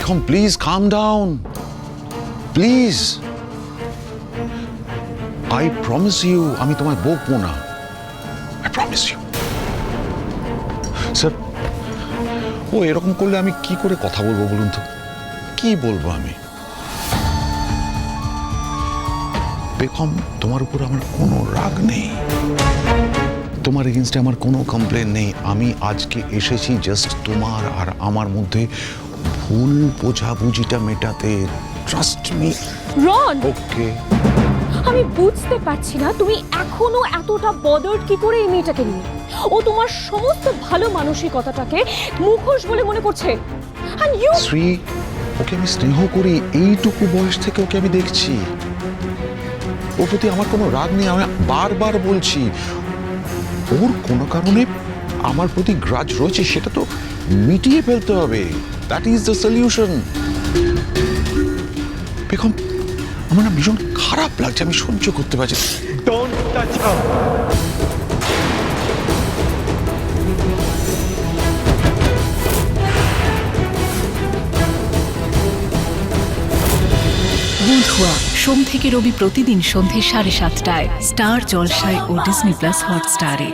Begum please calm down please I promise you আমি তোমায় বকবো না। আই প্রমিস ইউ স্যার ও এরকম করলে আমি কি করে কথা বলব বলুন তো? কি বলব আমি? বেগম, তোমার উপর আমার কোনো রাগ নেই। তোমার এগেনস্টে আমার কোনো কমপ্লেন নেই। আমি আজকে এসেছি জাস্ট তোমার আর আমার মধ্যে ভুল বোঝাবুঝিটা মেটাতে ট্রাস্ট মি রন! ওকে। আমি বুঝতে পারছি না তুমি এখনও এতটা বদর্ড কি করে এই মেয়েটাকে নিয়ে ও তোমার সমস্ত ভালো মানসিকতাটাকে মুখোশ বলে মনে করছে। আর ইউ শ্রী ওকে আমি স্নেহ করি এইটুকু বয়স থেকে ওকে আমি দেখছি। ওর প্রতি আমার কোনো রাগ নেই আমি বারবার বলছি। ওর কোনো কারণে আমার প্রতি গ্রাজ রয়েছে সেটা তো মিটিয়ে ফেলতে হবে। That is the solution Begum আমার না ভীষণ খারাপ লাগছে আমি সহ্য করতে পারছি touch her. বুধুয়া সোম থেকে রবি প্রতিদিন সন্ধে সাড়ে সাতটায় স্টার জলসায় ও ডিসনি প্লাস হটস্টারে